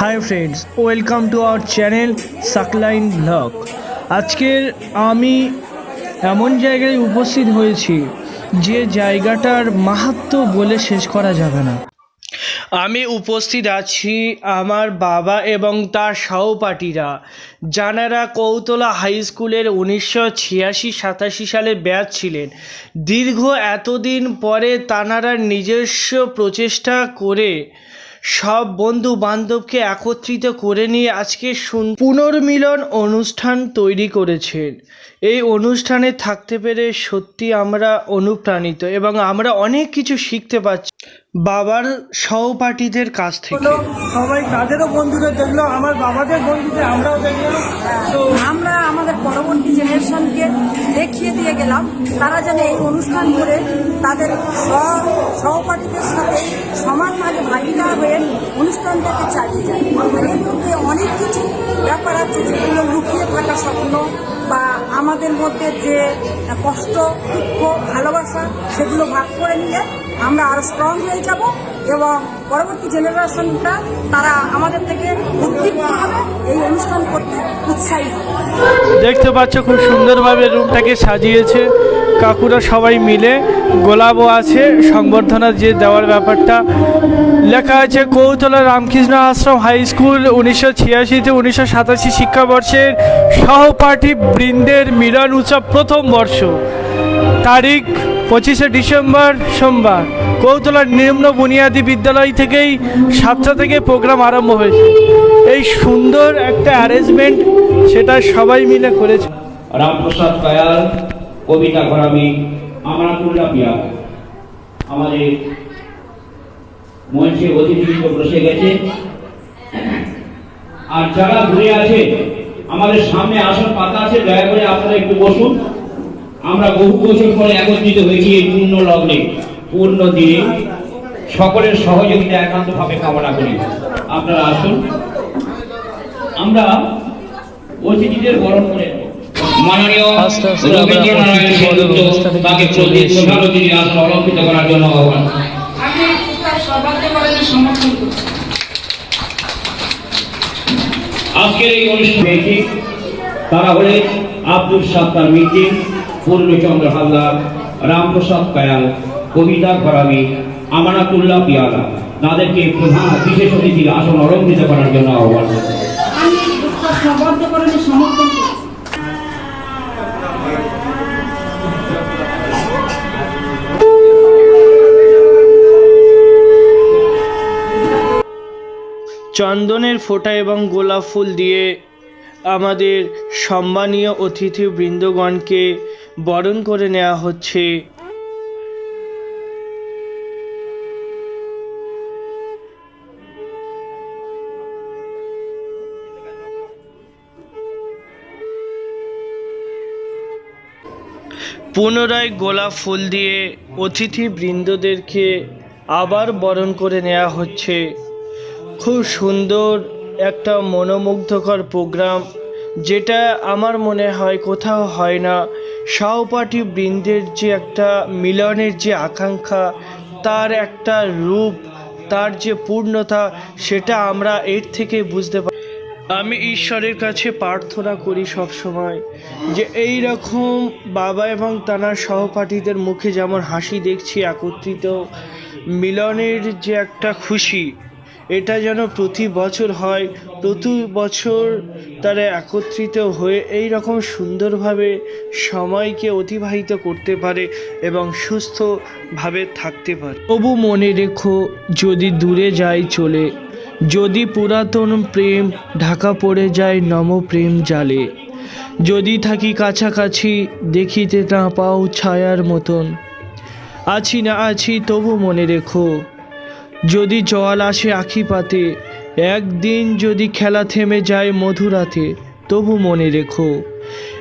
Hi friends welcome to our channel Saklain blog আজকের আমি এমন জায়গায় উপস্থিত হয়েছি যে জায়গাটার মাহাত্ম বলে শেষ করা যাবে না। আমি উপস্থিত আছি আমার বাবা এবং তার সহপাঠীরা। যানারা কৌতলা হাই স্কুলের উনিশশো ছিয়াশি সাতাশি সালে ব্যাচ ছিলেন। দীর্ঘ এতদিন পরে তানারা নিজস্ব প্রচেষ্টা করে সব বন্ধু বান্ধবকে একত্রিত করে নিয়ে আজকে পুনর্মিলন অনুষ্ঠান তৈরি করেছেন। এই অনুষ্ঠানে থাকতে পেরে সত্যি আমরা অনুপ্রাণিত এবং আমরা অনেক কিছু শিখতে পারছি বাবার সহপাঠীদের কাছ থেকে। সবাই তাদেরও বন্ধুদের দেখল, আমার বাবাদের বন্ধুদের, আমরাও দেখলাম। আমরা আমাদের পরবর্তী জেনারেশনকে দেখিয়ে দিয়ে গেলাম, তারা যেন এই অনুষ্ঠান করে তাদের সহপাঠীদের সাথে হয়ে অনুষ্ঠানটাকে চালিয়ে যায়। এর মধ্যে অনেক কিছু ব্যাপার আছে যেগুলো লুকিয়ে থাকা স্বপ্ন বা আমাদের মধ্যে যে কষ্ট, দুঃখ, ভালোবাসা সেগুলো ভাগ করে নিয়ে আমরা আরও স্ট্রং হয়ে যাব এবং পরবর্তী জেনারেশনটা তারা আমাদের থেকে উদ্দীপ্তভাবে এই অনুষ্ঠান করতে উৎসাহী দেখতে পাচ্ছ খুব সুন্দরভাবে রুমটাকে সাজিয়েছে। কাকুরা সবাই মিলে গোলাপও আছে, সংবর্ধনা যে দেওয়ার ব্যাপারটা লেখা আছে, কৌতলা রামকৃষ্ণ আশ্রম হাই স্কুল, উনিশশো ছিয়াশিতে উনিশশো সাতাশি শিক্ষাবর্ষের সহপাঠী বৃন্দের মিলন উৎসব প্রথম বর্ষ। তারিখ, পঁচিশে ডিসেম্বর সোমবার। কৌতলার নিম্ন বুনিয়াদী বিদ্যালয় থেকেই সাতটা থেকে প্রোগ্রাম আরম্ভ হয়েছে। এই সুন্দর একটা অ্যারেঞ্জমেন্ট সেটা সবাই মিলে করেছে। রামপ্রসাদ কয়াল কবিতা ঘরামি পিয়া আমাদের মঞ্চে অতিথিবৃন্দ বসে গেছে। আর যারা ঘুরে আছে আমাদের সামনে আসন পাতা আছে দয়া করে আপনারা একটু বসুন। আমরা বহু বছর পরে একত্রিত হয়েছি এই পূর্ণ লগ্নে। পূর্ণ দিনে সকলের সহযোগিতা একান্তভাবে কামনা করি। আপনারা আসুন। আমরা অতিথিদের বরণ করে মাননীয় রবীন্দ্রনারায়ণ সেনগুপ্ত তাকে। প্রধান অতিথি আসন অলঙ্কৃত করার জন্য আহ্বান আমি পুস্তক সর্বাধিকারের সমর্থন করি আজকের এই অনুষ্ঠান তারা হলেন আব্দুল সাত্তার মিত্তি পূর্ণচন্দ্র হালদার রামপ্রসাদ কায়াল কবিতা ঘরামি আমানাতুল্লাহ পিয়ালা। তাদেরকে প্রধান বিশেষ অতিথির আসন অলঙ্কৃত করার জন্য আহ্বান আমি চন্দনের ফোঁটা এবং গোলাপ ফুল দিয়ে আমাদের সম্মানীয় অতিথি বৃন্দগণকে বরণ করে নেওয়া হচ্ছে। পুনরায় গোলাপ ফুল দিয়ে অতিথি বৃন্দদেরকে আবার বরণ করে নেওয়া হচ্ছে। খুব সুন্দর একটা মনোমুগ্ধকর প্রোগ্রাম, যেটা আমার মনে হয় কোথাও হয় না। সহপাঠী বৃন্দের যে একটা মিলনের যে আকাঙ্ক্ষা, তার একটা রূপ, তার যে পূর্ণতা, সেটা আমরা এর থেকে বুঝতে পারি আমি ঈশ্বরের কাছে প্রার্থনা করি সব সময় যে এই রকম বাবা এবং তানার সহপাঠীদের মুখে যেমন হাসি দেখছি, একত্রিত মিলনের যে একটা খুশি এটা যেন প্রতি বছর হয়, প্রতি বছর তারা একত্রিত হয়ে এই রকম সুন্দরভাবে সময়কে অতিবাহিত করতে পারে এবং সুস্থভাবে থাকতে পারে। তবু মনে রেখো, যদি দূরে যাই চলে, যদি পুরাতন প্রেম ঢাকা পড়ে যায় নম প্রেম জালে, যদি থাকি কাছাকাছি দেখিতে না পাও ছায়ার মতন, আছি না আছি তবু মনে রেখো যদি জল আসে আখি পাতে, একদিন যদি খেলা থেমে যায় মধুরাতে, তবু মনে রেখো,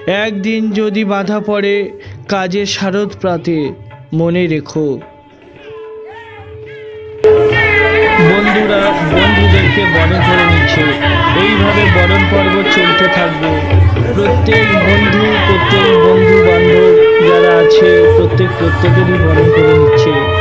একদিন যদি বাধা পড়ে কাজে শারদ প্রাতে, মনে রেখো। বন্ধুরা, বন্ধুদেরকে বরণ করে নিচ্ছে। এইভাবে বরণ পর্ব চলতে থাকবে। প্রত্যেক বন্ধু প্রত্যেক বন্ধু বান্ধব যারা আছে, প্রত্যেক প্রত্যেকেরই বরণ করে নিচ্ছে।